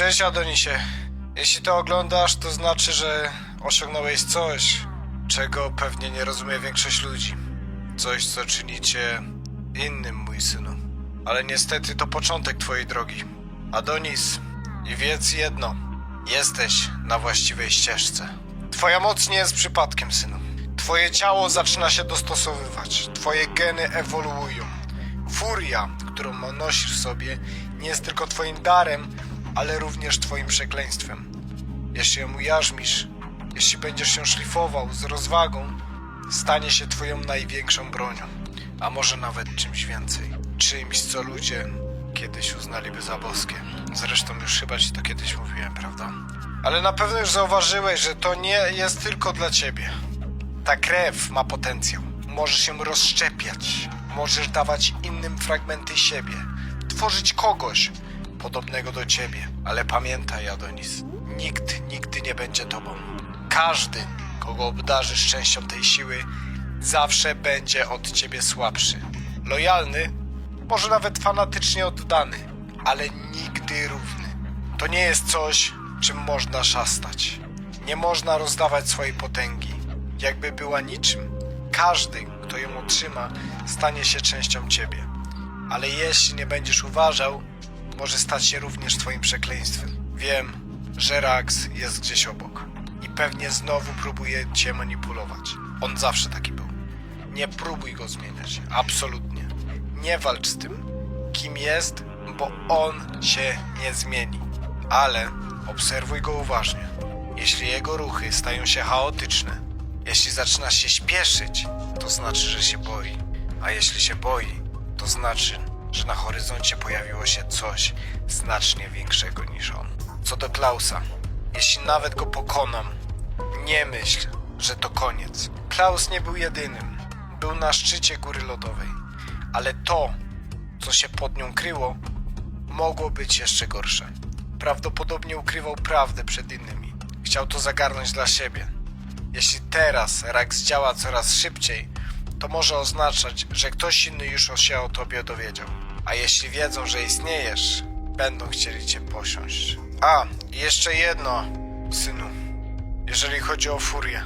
Cześć Adonisie. Jeśli to oglądasz, to znaczy, że osiągnąłeś coś, czego pewnie nie rozumie większość ludzi. Coś, co czyni cię innym, mój synu. Ale niestety to początek twojej drogi. Adonis, i wiedz jedno. Jesteś na właściwej ścieżce. Twoja moc nie jest przypadkiem, synu. Twoje ciało zaczyna się dostosowywać. Twoje geny ewoluują. Furia, którą nosisz w sobie, nie jest tylko twoim darem, ale również twoim przekleństwem. Jeśli ją ujarzmisz, jeśli będziesz się szlifował z rozwagą, stanie się twoją największą bronią, a może nawet czymś więcej. Czymś, co ludzie kiedyś uznaliby za boskie. Zresztą już chyba ci to kiedyś mówiłem, prawda? Ale na pewno już zauważyłeś, że to nie jest tylko dla ciebie. Ta krew ma potencjał. Możesz ją rozszczepiać. Możesz dawać innym fragmenty siebie. Tworzyć kogoś podobnego do ciebie. Ale pamiętaj, Adonis, nikt nigdy nie będzie tobą. Każdy, kogo obdarzysz częścią tej siły, zawsze będzie od ciebie słabszy. Lojalny, może nawet fanatycznie oddany, ale nigdy równy. To nie jest coś, czym można szastać. Nie można rozdawać swojej potęgi, jakby była niczym. Każdy, kto ją otrzyma, stanie się częścią ciebie. Ale jeśli nie będziesz uważał, może stać się również twoim przekleństwem. Wiem, że Rax jest gdzieś obok i pewnie znowu próbuje cię manipulować. On zawsze taki był. Nie próbuj go zmieniać, absolutnie. Nie walcz z tym, kim jest, bo on się nie zmieni. Ale obserwuj go uważnie. Jeśli jego ruchy stają się chaotyczne, jeśli zaczyna się śpieszyć, to znaczy, że się boi. A jeśli się boi, to znaczy, że na horyzoncie pojawiło się coś znacznie większego niż on. Co do Klausa, jeśli nawet go pokonam, nie myśl, że to koniec. Klaus nie był jedynym. Był na szczycie góry lodowej. Ale to, co się pod nią kryło, mogło być jeszcze gorsze. Prawdopodobnie ukrywał prawdę przed innymi. Chciał to zagarnąć dla siebie. Jeśli teraz Rax działa coraz szybciej, to może oznaczać, że ktoś inny już się o tobie dowiedział. A jeśli wiedzą, że istniejesz, będą chcieli cię posiąść. A, jeszcze jedno, synu. Jeżeli chodzi o furię.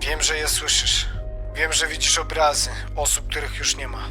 Wiem, że je słyszysz. Wiem, że widzisz obrazy osób, których już nie ma.